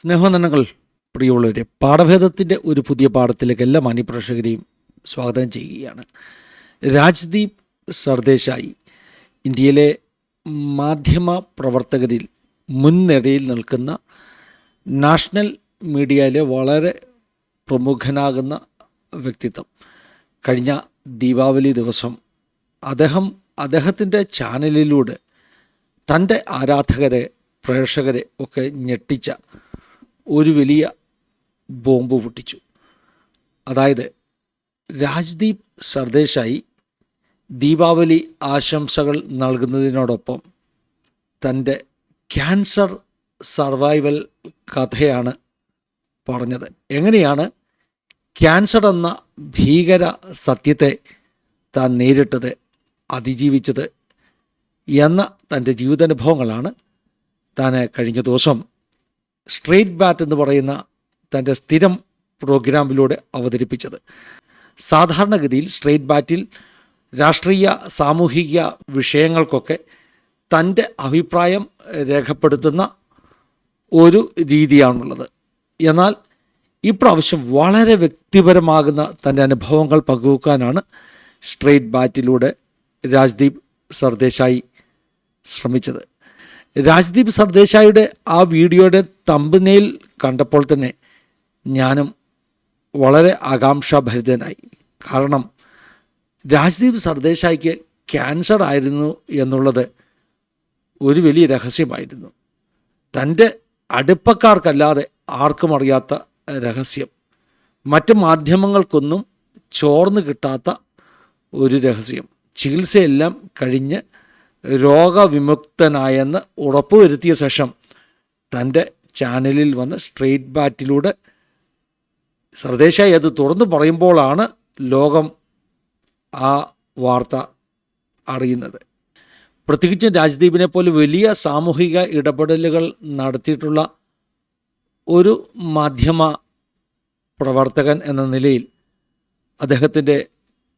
സ്നേഹനന്ദനങ്ങൾ പ്രിയമുള്ളവരെ പാഠഭേദത്തിന്റെ ഒരു പുതിയ പാഠത്തിലേക്ക് എല്ലാ മാന്യപ്രേക്ഷകരെയും സ്വാഗതം ചെയ്യുകയാണ്. രാജ്ദീപ് സർദേശായി ഇന്ത്യയിലെ മാധ്യമ പ്രവർത്തകരിൽ മുൻനിരയിൽ നിൽക്കുന്ന നാഷണൽ മീഡിയയിലെ വളരെ പ്രമുഖനാകുന്ന വ്യക്തിത്വം. കഴിഞ്ഞ ദീപാവലി ദിവസം അദ്ദേഹം അദ്ദേഹത്തിന്റെ ചാനലിലൂടെ തന്റെ ആരാധകരെ പ്രേക്ഷകരെ ഒക്കെ ഞെട്ടിച്ച ഒരു വലിയ ബോംബ് പൊട്ടിച്ചു. അതായത് രാജ്ദീപ് സർദേശായി ദീപാവലി ആശംസകൾ നൽകുന്നതിനോടൊപ്പം തന്റെ ക്യാൻസർ സർവൈവൽ കഥയാണ് പറഞ്ഞത്. എങ്ങനെയാണ് ക്യാൻസർ എന്ന ഭീകര സത്യത്തെ താൻ നേരിട്ടത് അതിജീവിച്ചത് എന്ന തന്റെ ജീവിതാനുഭവങ്ങളാണ് താൻ കഴിഞ്ഞ ദിവസം സ്ട്രേറ്റ് ബാറ്റ് എന്ന് പറയുന്ന തന്റെ സ്ഥിരം പ്രോഗ്രാമിലൂടെ അവതരിപ്പിച്ചത്. സാധാരണഗതിയിൽ സ്ട്രേറ്റ് ബാറ്റിൽ രാഷ്ട്രീയ സാമൂഹിക വിഷയങ്ങൾക്കൊക്കെ തന്റെ അഭിപ്രായം രേഖപ്പെടുത്തുന്ന ഒരു രീതിയാണുള്ളത്. എന്നാൽ ഇപ്രാവശ്യം വളരെ വ്യക്തിപരമാകുന്ന തന്റെ അനുഭവങ്ങൾ പങ്കുവെക്കാനാണ് സ്ട്രേറ്റ് ബാറ്റിലൂടെ രാജ്ദീപ് സർദേശായി ശ്രമിച്ചത്. രാജ്ദീപ് സർദേശായിയുടെ ആ വീഡിയോയുടെ തമ്പനയിൽ കണ്ടപ്പോൾ തന്നെ ഞാനും വളരെ ആകാംക്ഷാഭരിതനായി. കാരണം രാജ്ദീപ് സർദേശായിക്ക് ക്യാൻസർ ആയിരുന്നു എന്നുള്ളത് ഒരു വലിയ രഹസ്യമായിരുന്നു. തന്റെ അടുപ്പക്കാർക്കല്ലാതെ ആർക്കും അറിയാത്ത രഹസ്യം. മറ്റ് മാധ്യമങ്ങൾക്കൊന്നും ചോർന്നു കിട്ടാത്ത ഒരു രഹസ്യം. ചികിത്സയെല്ലാം കഴിഞ്ഞ് രോഗവിമുക്തനായെന്ന് ഉറപ്പുവരുത്തിയ ശേഷം തന്റെ ചാനലിൽ വന്ന് സ്ട്രെയിറ്റ് ബാറ്റിലൂടെ സർദേശായി അത് തുറന്നു പറയുമ്പോഴാണ് ലോകം ആ വാർത്ത അറിയുന്നത്. പ്രത്യേകിച്ച് രാജ്ദീപിനെ പോലെ വലിയ സാമൂഹിക ഇടപെടലുകൾ നടത്തിയിട്ടുള്ള ഒരു മാധ്യമ പ്രവർത്തകൻ എന്ന നിലയിൽ അദ്ദേഹത്തിന്റെ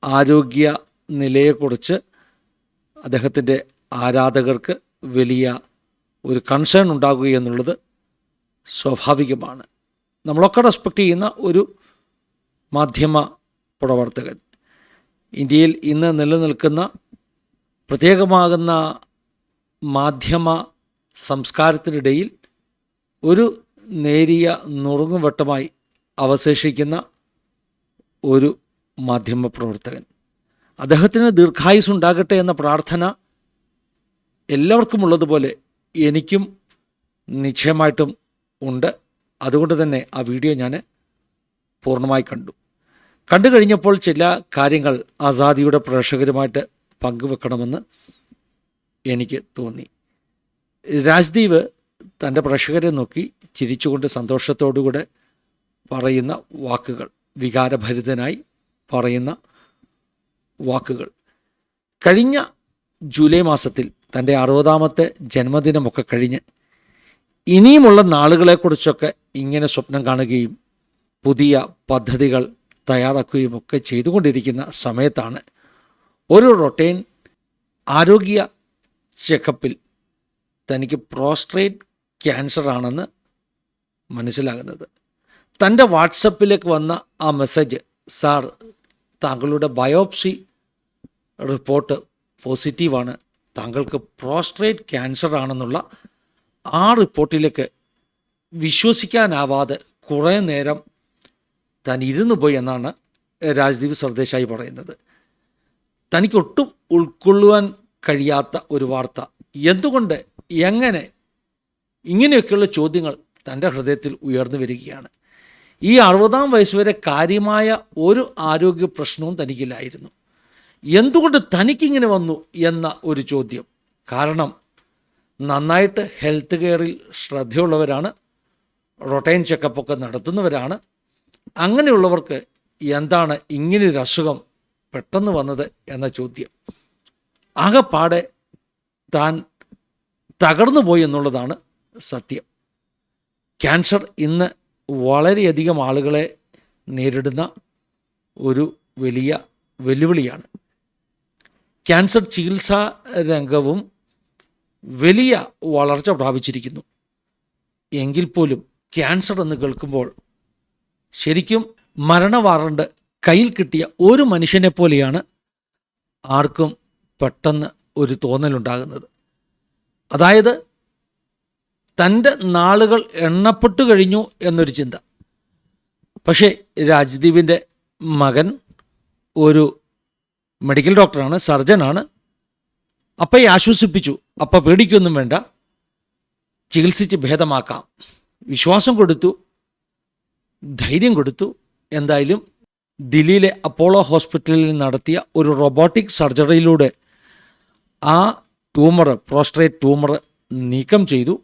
ആരോഗ്യ നിലയെക്കുറിച്ച് അദ്ദേഹത്തിന്റെ ആരാധകർക്ക് വലിയ ഒരു കൺസേൺ ഉണ്ടാകുക എന്നുള്ളത് സ്വാഭാവികമാണ്. നമ്മളൊക്കെ റെസ്പെക്റ്റ് ചെയ്യുന്ന ഒരു മാധ്യമ പ്രവർത്തകൻ. ഇന്ത്യയിൽ ഇന്ന് നിലനിൽക്കുന്ന പ്രത്യേകമാകുന്ന മാധ്യമ സംസ്കാരത്തിനിടയിൽ ഒരു നേരിയ നുറുങ്ങുവട്ടമായി അവശേഷിക്കുന്ന ഒരു മാധ്യമ പ്രവർത്തകൻ. അദ്ദേഹത്തിന് ദീർഘായുസ് ഉണ്ടാകട്ടെ എന്ന പ്രാർത്ഥന എല്ലാവർക്കും ഉള്ളതുപോലെ എനിക്കും നിശ്ചയമായിട്ടും ഉണ്ട്. അതുകൊണ്ട് തന്നെ ആ വീഡിയോ ഞാൻ പൂർണമായി കണ്ടു. കണ്ടു കഴിഞ്ഞപ്പോൾ ചില കാര്യങ്ങൾ ആസാദിയുടെ പ്രേക്ഷകരുമായിട്ട് പങ്കുവെക്കണമെന്ന് എനിക്ക് തോന്നി. രാജ്ദീപ് തന്റെ പ്രേക്ഷകരെ നോക്കി ചിരിച്ചുകൊണ്ട് സന്തോഷത്തോടുകൂടെ പറയുന്ന വാക്കുകൾ വികാരഭരിതനായി പറയുന്ന വാക്കുകൾ. കഴിഞ്ഞ ജൂലൈ മാസത്തിൽ തന്റെ അറുപതാമത്തെ ജന്മദിനമൊക്കെ കഴിഞ്ഞ് ഇനിയുമുള്ള നാളുകളെക്കുറിച്ചൊക്കെ ഇങ്ങനെ സ്വപ്നം കാണുകയും പുതിയ പദ്ധതികൾ തയ്യാറാക്കുകയും ഒക്കെ ചെയ്തുകൊണ്ടിരിക്കുന്ന സമയത്താണ് ഒരു റൊട്ടൈൻ ആരോഗ്യ ചെക്കപ്പിൽ തനിക്ക് പ്രോസ്ട്രേറ്റ് ക്യാൻസർ ആണെന്ന് മനസ്സിലാകുന്നത്. തന്റെ വാട്സപ്പിലേക്ക് വന്ന ആ മെസ്സേജ് സാർ താങ്കളുടെ ബയോപ്സി റിപ്പോർട്ട് പോസിറ്റീവാണ് താങ്കൾക്ക് പ്രോസ്ട്രേറ്റ് ക്യാൻസർ ആണെന്നുള്ള ആ റിപ്പോർട്ടിലേക്ക് വിശ്വസിക്കാനാവാതെ കുറേ നേരം താൻ ഇരുന്നു പോയി എന്നാണ് രാജ്ദീപ് സർദേശായി പറയുന്നത്. തനിക്കൊട്ടും ഉൾക്കൊള്ളുവാൻ കഴിയാത്ത ഒരു വാർത്ത. എന്തുകൊണ്ട് എങ്ങനെ ഇങ്ങനെയൊക്കെയുള്ള ചോദ്യങ്ങൾ തന്റെ ഹൃദയത്തിൽ ഉയർന്നു വരികയാണ്. ഈ അറുപതാം വയസ്സ് വരെ കാര്യമായ ഒരു ആരോഗ്യ പ്രശ്നവും തനിക്കില്ലായിരുന്നു. എന്തുകൊണ്ട് തനിക്കിങ്ങനെ വന്നു എന്ന ഒരു ചോദ്യം. കാരണം നന്നായിട്ട് ഹെൽത്ത് കെയറിൽ ശ്രദ്ധയുള്ളവരാണ് റൊട്ടൈൻ ചെക്കപ്പൊക്കെ നടത്തുന്നവരാണ്. അങ്ങനെയുള്ളവർക്ക് എന്താണ് ഇങ്ങനൊരു അസുഖം പെട്ടെന്ന് വന്നത് എന്ന ചോദ്യം. ആകെപ്പാടെ താൻ തകർന്നു പോയി എന്നുള്ളതാണ് സത്യം. ക്യാൻസർ ഇന്ന് വളരെയധികം ആളുകളെ നേരിടുന്ന ഒരു വലിയ വെല്ലുവിളിയാണ്. ക്യാൻസർ ചികിത്സാ രംഗവും വലിയ വളർച്ച പ്രാപിച്ചിരിക്കുന്നു. എങ്കിൽ പോലും ക്യാൻസർ എന്ന് കേൾക്കുമ്പോൾ ശരിക്കും മരണ വാറണ്ട് കയ്യിൽ കിട്ടിയ ഒരു മനുഷ്യനെ പോലെയാണ് ആർക്കും പെട്ടെന്ന് ഒരു തോന്നലുണ്ടാകുന്നത്. അതായത് തന്റെ നാളുകൾ എണ്ണപ്പെട്ടു കഴിഞ്ഞു എന്നൊരു ചിന്ത. പക്ഷേ രാജ്ദീപിന്റെ മകൻ ഒരു മെഡിക്കൽ ഡോക്ടറാണ് സർജനാണ്. അപ്പയെ ആശ്വസിപ്പിച്ചു. അപ്പ പേടിക്കൊന്നും വേണ്ട. ചികിത്സിച്ച് ഭേദമാക്കാം. വിശ്വാസം കൊടുത്തു. ധൈര്യം കൊടുത്തു. എന്തായാലും ദില്ലിയിലെ അപ്പോളോ ഹോസ്പിറ്റലിൽ നടത്തിയ ഒരു റോബോട്ടിക് സർജറിയിലൂടെ ആ ട്യൂമർ പ്രോസ്ട്രേറ്റ് ട്യൂമർ നീക്കം ചെയ്തു.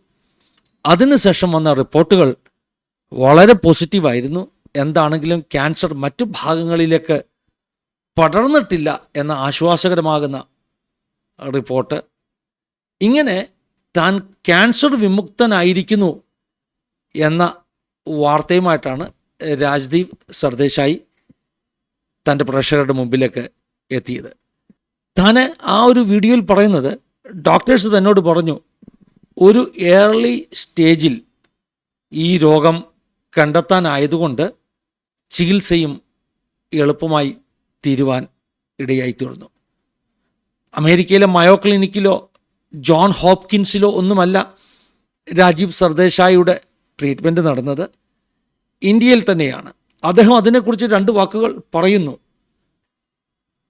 അതിനുശേഷം വന്ന റിപ്പോർട്ടുകൾ വളരെ പോസിറ്റീവായിരുന്നു. എന്താണെങ്കിലും ക്യാൻസർ മറ്റു ഭാഗങ്ങളിലേക്ക് പടർന്നിട്ടില്ല എന്ന ആശ്വാസകരമാകുന്ന റിപ്പോർട്ട്. ഇങ്ങനെ താൻ ക്യാൻസർ വിമുക്തനായിരിക്കുന്നു എന്ന വാർത്തയുമായിട്ടാണ് രാജ്ദീപ് സർദേശായി തന്റെ പ്രേക്ഷകരുടെ മുമ്പിലേക്ക് എത്തിയത്. താൻ ആ ഒരു വീഡിയോയിൽ പറയുന്നത് ഡോക്ടേഴ്സ് തന്നോട് പറഞ്ഞു ഒരു ഏർലി സ്റ്റേജിൽ ഈ രോഗം കണ്ടെത്താനായതുകൊണ്ട് ചികിത്സയും എളുപ്പമായി തീരുവാൻ ഇടയായി തീർന്നു അമേരിക്കയിലെ മയോ ക്ലിനിക്കിലോ ജോൺ ഹോപ്കിൻസിലോ ഒന്നുമല്ല രാജീവ് സർദേശായിയുടെ ട്രീറ്റ്മെന്റ് നടന്നത്. ഇന്ത്യയിൽ തന്നെയാണ്. അദ്ദേഹം അതിനെക്കുറിച്ച് രണ്ട് വാക്കുകൾ പറയുന്നു.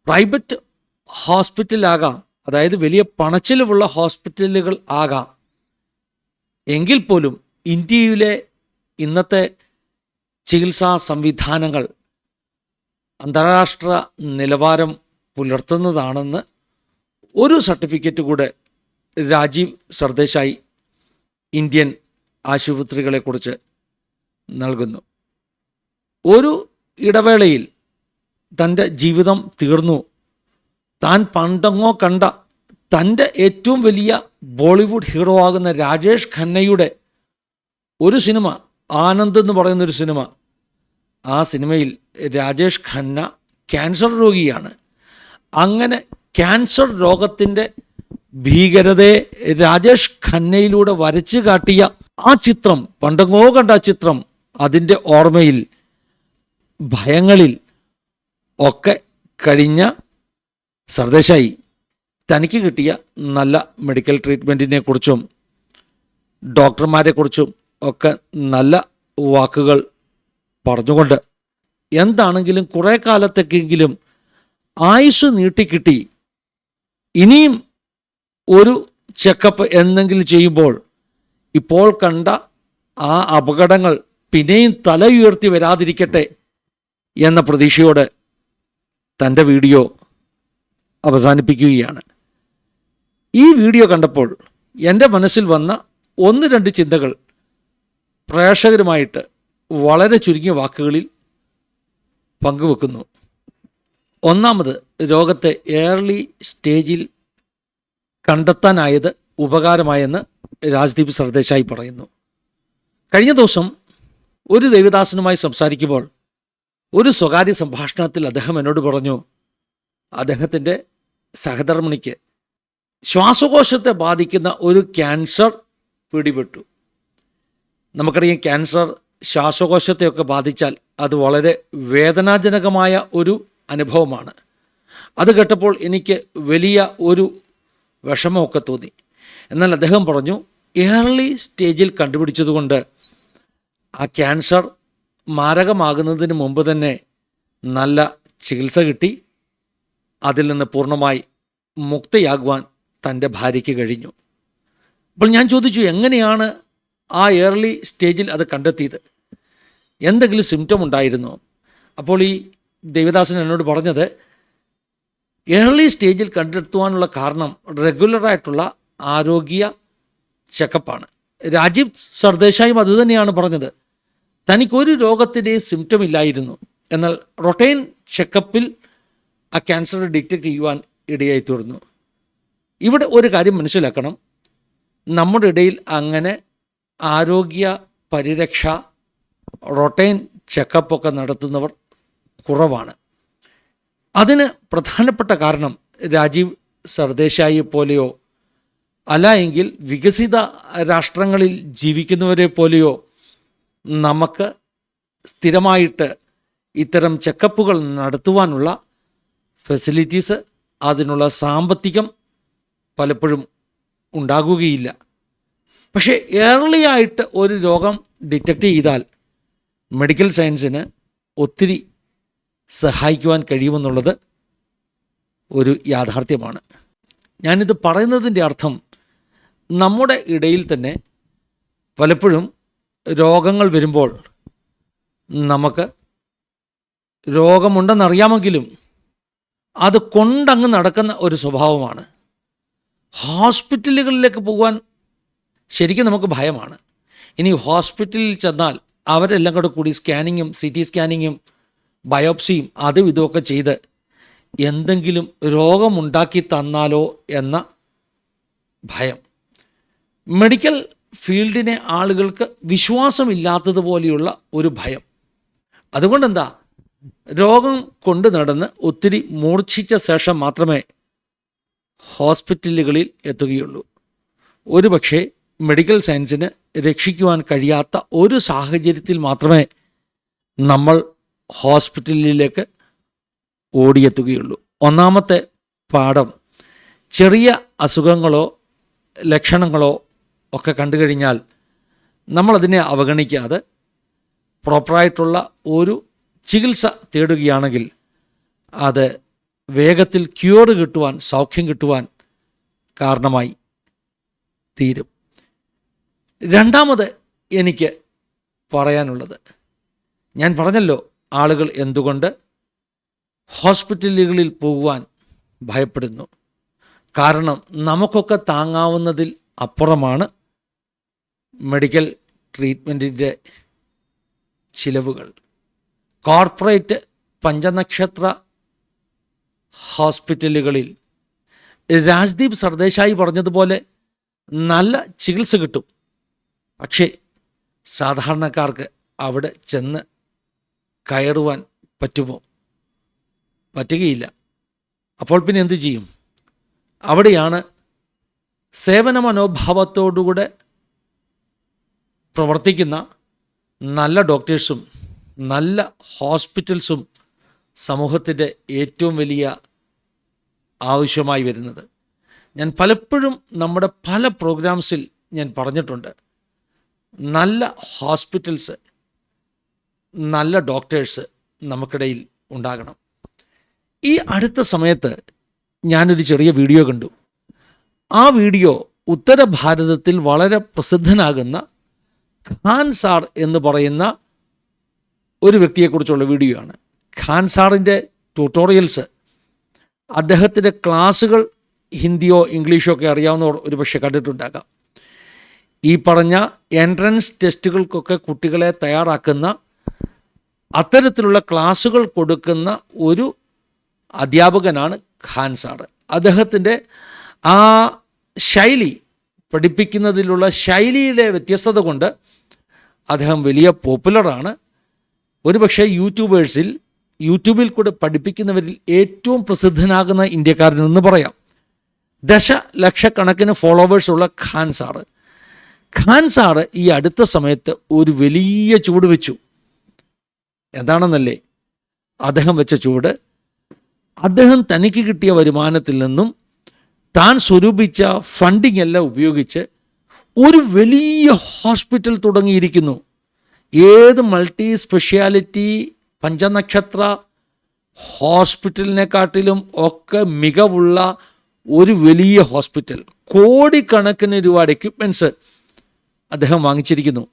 പ്രൈവറ്റ് ഹോസ്പിറ്റലാകാം അതായത് വലിയ പണച്ചിലവുള്ള ഹോസ്പിറ്റലുകൾ ആകാം. എങ്കിൽ പോലും ഇന്ത്യയിലെ ഇന്നത്തെ ചികിത്സാ സംവിധാനങ്ങൾ അന്താരാഷ്ട്ര നിലവാരം പുലർത്തുന്നതാണെന്ന് ഒരു സർട്ടിഫിക്കറ്റ് കൂടെ രാജീവ് സർദേശായി ഇന്ത്യൻ ആശുപത്രികളെക്കുറിച്ച് നൽകുന്നു. ഒരു ഇടവേളയിൽ തന്റെ ജീവിതം തീർന്നു. താൻ പണ്ടങ്ങോ കണ്ട തന്റെ ഏറ്റവും വലിയ ബോളിവുഡ് ഹീറോ ആകുന്ന രാജേഷ് ഖന്നയുടെ ഒരു സിനിമ ആനന്ദ് എന്ന് പറയുന്നൊരു സിനിമ ആ സിനിമയിൽ രാജേഷ് ഖന്ന ക്യാൻസർ രോഗിയാണ്. അങ്ങനെ ക്യാൻസർ രോഗത്തിന്റെ ഭീകരതയെ രാജേഷ് ഖന്നയിലൂടെ വരച്ചു കാട്ടിയ ആ ചിത്രം പണ്ടങ്ങോ കണ്ട ആ ചിത്രം അതിന്റെ ഓർമ്മയിൽ ഭയങ്ങളിൽ ഒക്കെ കഴിഞ്ഞ സർദേശായി. തനിക്ക് കിട്ടിയ നല്ല മെഡിക്കൽ ട്രീറ്റ്മെന്റിനെ കുറിച്ചും ഡോക്ടർമാരെക്കുറിച്ചും ഒക്കെ നല്ല വാക്കുകൾ പറഞ്ഞുകൊണ്ട് എന്താണെങ്കിലും കുറേ കാലത്തേക്കെങ്കിലും ആയുസ് നീട്ടിക്കിട്ടി ഇനിയും ഒരു ചെക്കപ്പ് എന്തെങ്കിലും ചെയ്യുമ്പോൾ ഇപ്പോൾ കണ്ട ആ അപകടങ്ങൾ പിന്നെയും തല ഉയർത്തി വരാതിരിക്കട്ടെ എന്ന പ്രതീക്ഷയോടെ തന്റെ വീഡിയോ അവസാനിപ്പിക്കുകയാണ്. ഈ വീഡിയോ കണ്ടപ്പോൾ എന്റെ മനസ്സിൽ വന്ന ഒന്ന് രണ്ട് ചിന്തകൾ പ്രേക്ഷകരുമായിട്ട് വളരെ ചുരുങ്ങിയ വാക്കുകളിൽ പങ്കുവെക്കുന്നു. ഒന്നാമത് രോഗത്തെ ഏർലി സ്റ്റേജിൽ കണ്ടെത്താനായത് ഉപകാരമായെന്ന് രാജ്ദീപ് സർദേശായി പറയുന്നു. കഴിഞ്ഞ ദിവസം ഒരു ദേവിദാസനുമായി സംസാരിക്കുമ്പോൾ ഒരു സ്വകാര്യ സംഭാഷണത്തിൽ അദ്ദേഹം എന്നോട് പറഞ്ഞു അദ്ദേഹത്തിന്റെ സഹധർമ്മിണിക്ക് ശ്വാസകോശത്തെ ബാധിക്കുന്ന ഒരു ക്യാൻസർ പിടിപെട്ടു. നമുക്കറിയാം ക്യാൻസർ ശ്വാസകോശത്തെയൊക്കെ ബാധിച്ചാൽ അത് വളരെ വേദനാജനകമായ ഒരു അനുഭവമാണ്. അത് കേട്ടപ്പോൾ എനിക്ക് വലിയ ഒരു വിഷമമൊക്കെ തോന്നി. എന്നാൽ അദ്ദേഹം പറഞ്ഞു ഏർലി സ്റ്റേജിൽ കണ്ടുപിടിച്ചതുകൊണ്ട് ആ ക്യാൻസർ മാരകമാകുന്നതിന് മുമ്പ് തന്നെ നല്ല ചികിത്സ കിട്ടി. അതിൽ നിന്ന് പൂർണമായി മുക്തയാകുവാൻ തന്റെ ഭാര്യയ്ക്ക് കഴിഞ്ഞു. അപ്പോൾ ഞാൻ ചോദിച്ചു എങ്ങനെയാണ് ആ ഏർലി സ്റ്റേജിൽ അത് കണ്ടെത്തിയത്. എന്തെങ്കിലും സിംറ്റം ഉണ്ടായിരുന്നോ? അപ്പോൾ ഈ ദേവദാസൻ എന്നോട് പറഞ്ഞത് ഏർലി സ്റ്റേജിൽ കണ്ടെത്തുവാനുള്ള കാരണം റെഗുലറായിട്ടുള്ള ആരോഗ്യ ചെക്കപ്പാണ് രാജീവ് സർദേശായും അതുതന്നെയാണ് പറഞ്ഞത്. തനിക്കൊരു രോഗത്തിന്റെയും സിംറ്റം ഇല്ലായിരുന്നു. എന്നാൽ റൊട്ടൈൻ ചെക്കപ്പിൽ ആ ക്യാൻസർ ഡിറ്റക്റ്റ് ചെയ്യുവാൻ ഇടയായി തീർന്നു ഇവിടെ ഒരു കാര്യം മനസ്സിലാക്കണം. നമ്മുടെ ഇടയിൽ അങ്ങനെ ആരോഗ്യ പരിരക്ഷ റൊട്ടൈൻ ചെക്കപ്പൊക്കെ നടത്തുന്നവർ കുറവാണ്. അതിന് പ്രധാനപ്പെട്ട കാരണം രാജീവ് സർദേശായി പോലെയോ അല്ല എങ്കിൽ വികസിത രാഷ്ട്രങ്ങളിൽ ജീവിക്കുന്നവരെ പോലെയോ നമുക്ക് സ്ഥിരമായിട്ട് ഇത്തരം ചെക്കപ്പുകൾ നടത്തുവാനുള്ള ഫെസിലിറ്റീസ് അതിനുള്ള സാമ്പത്തികം പലപ്പോഴും ഉണ്ടാകുകയില്ല. പക്ഷേ ഏർലി ആയിട്ട് ഒരു രോഗം ഡിറ്റക്റ്റ് ചെയ്താൽ മെഡിക്കൽ സയൻസിന് ഒത്തിരി സഹായിക്കുവാൻ കഴിയുമെന്നുള്ളത് ഒരു യാഥാർത്ഥ്യമാണ്. ഞാനിത് പറയുന്നതിന്റെ അർത്ഥം നമ്മുടെ ഇടയിൽ തന്നെ പലപ്പോഴും രോഗങ്ങൾ വരുമ്പോൾ നമുക്ക് രോഗമുണ്ടെന്നറിയാമെങ്കിലും അത് കൊണ്ടങ്ങ് നടക്കുന്ന ഒരു സ്വഭാവമാണ്. ഹോസ്പിറ്റലുകളിലേക്ക് പോകാൻ ശരിക്കും നമുക്ക് ഭയമാണ്. ഇനി ഹോസ്പിറ്റലിൽ ചെന്നാൽ അവരെല്ലാം കൂടെ കൂടി സ്കാനിങ്ങും സി ടി സ്കാനിങ്ങും ബയോപ്സിയും അതും ഇതുമൊക്കെ ചെയ്ത് എന്തെങ്കിലും രോഗമുണ്ടാക്കി തന്നാലോ എന്ന ഭയം. മെഡിക്കൽ ഫീൽഡിനെ ആളുകൾക്ക് വിശ്വാസമില്ലാത്തതുപോലെയുള്ള ഒരു ഭയം. അതുകൊണ്ടെന്താ? രോഗം കൊണ്ടു നടന്ന് ഒത്തിരി മൂർച്ഛിച്ച ശേഷം മാത്രമേ ഹോസ്പിറ്റലുകളിൽ എത്തുകയുള്ളൂ. ഒരുപക്ഷെ മെഡിക്കൽ സയൻസിന് രക്ഷിക്കുവാൻ കഴിയാത്ത ഒരു സാഹചര്യത്തിൽ മാത്രമേ നമ്മൾ ഹോസ്പിറ്റലിലേക്ക് ഓടിയെത്തുകയുള്ളൂ. ഒന്നാമത്തെ പാഠം ചെറിയ അസുഖങ്ങളോ ലക്ഷണങ്ങളോ ഒക്കെ കണ്ടു കഴിഞ്ഞാൽ നമ്മളതിനെ അവഗണിക്കാതെ പ്രോപ്പറായിട്ടുള്ള ഒരു ചികിത്സ തേടുകയാണെങ്കിൽ അത് വേഗത്തിൽ ക്യൂർ കിട്ടുവാൻ സൗഖ്യം കിട്ടുവാൻ കാരണമായി തീരും. രണ്ടാമത് എനിക്ക് പറയാനുള്ളത്. ഞാൻ പറഞ്ഞല്ലോ ആളുകൾ എന്തുകൊണ്ട് ഹോസ്പിറ്റലുകളിൽ പോകുവാൻ ഭയപ്പെടുന്നു. കാരണം നമുക്കൊക്കെ താങ്ങാവുന്നതിൽ അപ്പുറമാണ് മെഡിക്കൽ ട്രീറ്റ്മെന്റിന്റെ ചിലവുകൾ. കോർപ്പറേറ്റ് പഞ്ചനക്ഷത്ര ഹോസ്പിറ്റലുകളിൽ രാജ്ദീപ് സർദേശായി പറഞ്ഞതുപോലെ നല്ല ചികിത്സ കിട്ടും. പക്ഷേ സാധാരണക്കാർക്ക് അവിടെ ചെന്ന് കയറുവാൻ പറ്റുമോ? പറ്റുകയില്ല. അപ്പോൾ പിന്നെ എന്തു ചെയ്യും? അവിടെയാണ് സേവന മനോഭാവത്തോടുകൂടെ പ്രവർത്തിക്കുന്ന നല്ല ഡോക്ടേഴ്സും നല്ല ഹോസ്പിറ്റൽസും സമൂഹത്തിന്റെ ഏറ്റവും വലിയ ആവശ്യമായി വരുന്നത്. ഞാൻ പലപ്പോഴും നമ്മുടെ പല പ്രോഗ്രാംസിൽ ഞാൻ പറഞ്ഞിട്ടുണ്ട്. നല്ല ഹോസ്പിറ്റൽസ് നല്ല ഡോക്ടേഴ്സ് നമുക്കിടയിൽ ഉണ്ടാകണം. ഈ അടുത്ത സമയത്ത് ഞാനൊരു ചെറിയ വീഡിയോ കണ്ടു. ആ വീഡിയോ ഉത്തര ഭാരതത്തിൽ വളരെ പ്രസിദ്ധനാകുന്ന ഖാൻ സാർ എന്ന് പറയുന്ന ഒരു വ്യക്തിയെക്കുറിച്ചുള്ള വീഡിയോ ആണ് ഖാൻ സാറിന്റെ ട്യൂട്ടോറിയൽസ്. അദ്ദേഹത്തിന്റെ ക്ലാസ്സുകൾ ഹിന്ദിയോ ഇംഗ്ലീഷോ ഒക്കെ അറിയാവുന്നവർ ഒരുപക്ഷെ കണ്ടിട്ടുണ്ടാകാം. ഈ പറഞ്ഞ എൻട്രൻസ് ടെസ്റ്റുകൾക്കൊക്കെ കുട്ടികളെ തയ്യാറാക്കുന്ന അത്തരത്തിലുള്ള ക്ലാസ്സുകൾ കൊടുക്കുന്ന ഒരു അധ്യാപകനാണ് ഖാൻ സാറ്. അദ്ദേഹത്തിന്റെ ആ ശൈലി പഠിപ്പിക്കുന്നതിലുള്ള ശൈലിയിലെ വ്യത്യസ്തത കൊണ്ട് അദ്ദേഹം വലിയ പോപ്പുലറാണ് ഒരുപക്ഷെ യൂട്യൂബേഴ്സിൽ യൂട്യൂബിൽ കൂടെ പഠിപ്പിക്കുന്നവരിൽ ഏറ്റവും പ്രസിദ്ധനാകുന്ന ഇന്ത്യക്കാരൻ എന്ന് പറയാം. ദശലക്ഷക്കണക്കിന് ഫോളോവേഴ്സുള്ള ഖാൻ സാറ്. ഖാൻ സാറ് ഈ അടുത്ത സമയത്ത് ഒരു വലിയ ചൂട് വെച്ചു. എന്താണെന്നല്ലേ? അദ്ദേഹം വെച്ച ചൂട്. അദ്ദേഹം തനിക്ക് കിട്ടിയ വരുമാനത്തിൽ നിന്നും താൻ സ്വരൂപിച്ച ഫണ്ടിങ് എല്ലാം ഉപയോഗിച്ച് ഒരു വലിയ ഹോസ്പിറ്റൽ തുടങ്ങിയിരിക്കുന്നു. ഏത് മൾട്ടി സ്പെഷ്യാലിറ്റി പഞ്ചനക്ഷത്ര ഹോസ്പിറ്റലിനെക്കാട്ടിലും ഒക്കെ മികവുള്ള ഒരു വലിയ ഹോസ്പിറ്റൽ കോടിക്കണക്കിന് രൂപയുടെ എക്യുപ്മെന്റ്സ് അദ്ദേഹം വാങ്ങിച്ചിരിക്കുന്നു.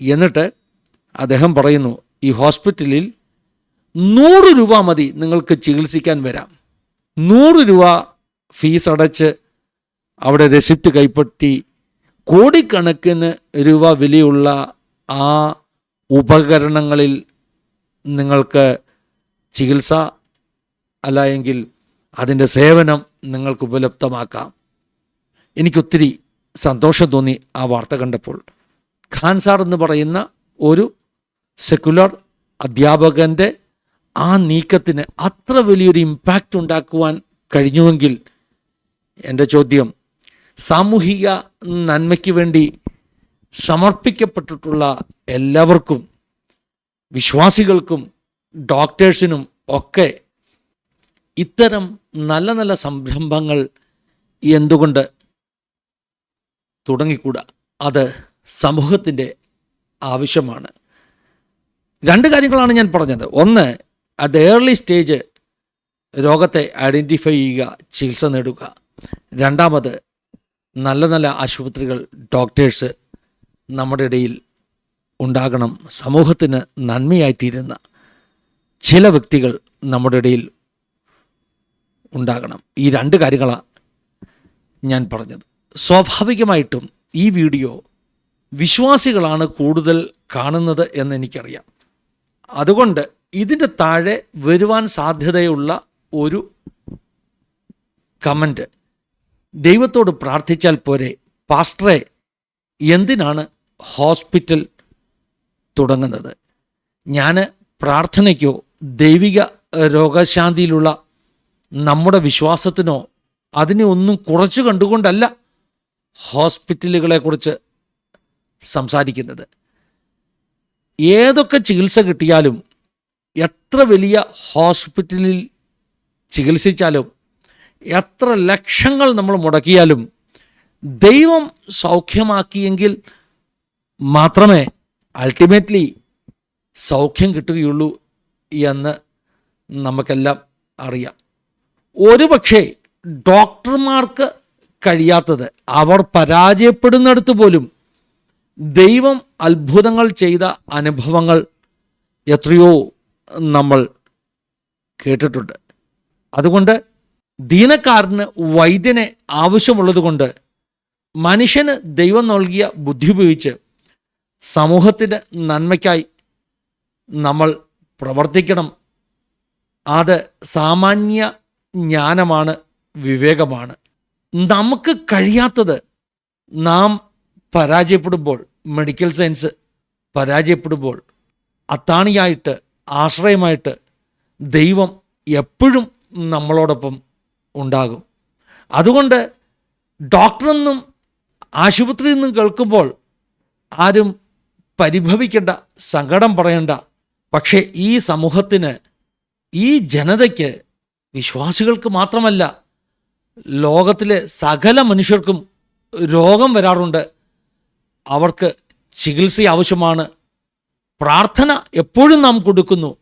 എന്നിട്ട് അദ്ദേഹം പറയുന്നു ഈ ഹോസ്പിറ്റലിൽ നൂറ് രൂപ മതി നിങ്ങൾക്ക് ചികിത്സിക്കാൻ വരാം. നൂറ് രൂപ ഫീസ് അടച്ച് അവിടെ റെസിപ്റ്റ് കൈപ്പറ്റി കോടിക്കണക്കിന് രൂപ വിലയുള്ള ആ ഉപകരണങ്ങളിൽ നിങ്ങൾക്ക് ചികിത്സ അല്ല എങ്കിൽ അതിന്റെ സേവനം നിങ്ങൾക്ക് ഉപലബ്ധമാക്കാം. എനിക്കൊത്തിരി സന്തോഷം തോന്നി ആ വാർത്ത കണ്ടപ്പോൾ. ഖാൻ സാർ എന്ന് പറയുന്ന ഒരു സെക്കുലർ അധ്യാപകന്റെ ആ നീക്കത്തിന് അത്ര വലിയൊരു ഇമ്പാക്റ്റ് ഉണ്ടാക്കുവാൻ കഴിഞ്ഞുവെങ്കിൽ എന്റെ ചോദ്യം സാമൂഹിക നന്മയ്ക്ക് വേണ്ടി സമർപ്പിക്കപ്പെട്ടിട്ടുള്ള എല്ലാവർക്കും വിശ്വാസികൾക്കും ഡോക്ടേഴ്സിനും ഒക്കെ ഇത്തരം നല്ല നല്ല സംരംഭങ്ങൾ എന്തുകൊണ്ട് തുടങ്ങിക്കൂടാ. അത് സമൂഹത്തിന്റെ ആവശ്യമാണ്. രണ്ട് കാര്യങ്ങളാണ് ഞാൻ പറഞ്ഞത്. ഒന്ന് അറ്റ് ഏർലി സ്റ്റേജ് രോഗത്തെ ഐഡന്റിഫൈ ചെയ്യുക ചികിത്സ നേടുക. രണ്ടാമത് നല്ല നല്ല ആശുപത്രികൾ ഡോക്ടേഴ്സ് നമ്മുടെ ഇടയിൽ ഉണ്ടാകണം സമൂഹത്തിന് നന്മയായിത്തീരുന്ന ചില വ്യക്തികൾ നമ്മുടെ ഇടയിൽ ഉണ്ടാകണം. ഈ രണ്ട് കാര്യങ്ങളാണ് ഞാൻ പറഞ്ഞത്. സ്വാഭാവികമായിട്ടും ഈ വീഡിയോ വിശ്വാസികളാണ് കൂടുതൽ കാണുന്നത് എന്ന് എനിക്കറിയാം. അതുകൊണ്ട് ഇതിന്റെ താഴെ വരുവാൻ സാധ്യതയുള്ള ഒരു കമന്റ്. ദൈവത്തോട് പ്രാർത്ഥിച്ചാൽ പോരെ പാസ്റ്ററെ എന്തിനാണ് ഹോസ്പിറ്റൽ തുടങ്ങുന്നത്? ഞാൻ പ്രാർത്ഥനയ്ക്കോ ദൈവിക രോഗശാന്തിയിലുള്ള നമ്മുടെ വിശ്വാസത്തിനോ അതിനെ ഒന്നും കുറച്ച് കണ്ടുകൊണ്ടല്ല. ഹോസ്പിറ്റലുകളെക്കുറിച്ച് സംസാരിക്കുന്നത്. ഏതൊക്കെ ചികിത്സ കിട്ടിയാലും എത്ര വലിയ ഹോസ്പിറ്റലിൽ ചികിത്സിച്ചാലും എത്ര ലക്ഷങ്ങൾ നമ്മൾ മുടക്കിയാലും ദൈവം സൗഖ്യമാക്കിയെങ്കിൽ മാത്രമേ അൾട്ടിമേറ്റ്ലി സൗഖ്യം കിട്ടുകയുള്ളൂ എന്ന് നമുക്കെല്ലാം അറിയാം. ഒരുപക്ഷെ ഡോക്ടർമാർക്ക് കഴിയാത്തത്. അവർ പരാജയപ്പെടുന്നിടത്ത് പോലും ദൈവം അത്ഭുതങ്ങൾ ചെയ്ത അനുഭവങ്ങൾ എത്രയോ നമ്മൾ കേട്ടിട്ടുണ്ട്. അതുകൊണ്ട് ദീനക്കാരന് വൈദ്യനെ ആവശ്യമുള്ളതുകൊണ്ട് മനുഷ്യന് ദൈവം നൽകിയ ബുദ്ധി ഉപയോഗിച്ച് സമൂഹത്തിന്റെ നന്മയ്ക്കായി നമ്മൾ പ്രവർത്തിക്കണം. അത് സാമാന്യ ജ്ഞാനമാണ് വിവേകമാണ്. നമുക്ക് കഴിയാത്തത് നാം പരാജയപ്പെടുമ്പോൾ മെഡിക്കൽ സയൻസ് പരാജയപ്പെടുമ്പോൾ അത്താണിയായിട്ട് ആശ്രയമായിട്ട് ദൈവം എപ്പോഴും നമ്മളോടൊപ്പം ഉണ്ടാകും. അതുകൊണ്ട് ഡോക്ടറെന്നും ആശുപത്രിയിൽ നിന്നും കേൾക്കുമ്പോൾ ആരും പരിഭവിക്കേണ്ട സങ്കടം പറയണ്ട. പക്ഷേ ഈ സമൂഹത്തിന് ഈ ജനതയ്ക്ക് വിശ്വാസികൾക്ക് മാത്രമല്ല ലോകത്തിലെ സകല മനുഷ്യർക്കും രോഗം വരാറുണ്ട്. അവർക്ക് ചികിത്സ ആവശ്യമാണ്. പ്രാർത്ഥന എപ്പോഴും നാം കൊടുക്കുന്നു.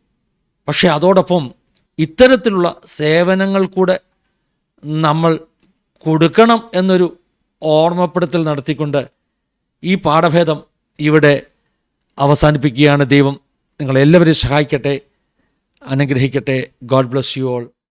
പക്ഷേ അതോടൊപ്പം ഇത്തരത്തിലുള്ള സേവനങ്ങൾ കൂടെ നമ്മൾ കൊടുക്കണം എന്നൊരു ഓർമ്മപ്പെടുത്തൽ നടത്തിക്കൊണ്ട് ഈ പാഠഭേദം ഇവിടെ അവസാനിപ്പിക്കുകയാണ് ദൈവം. നിങ്ങളെല്ലാവരെയും സഹായിക്കട്ടെ അനുഗ്രഹിക്കട്ടെ. God bless you all.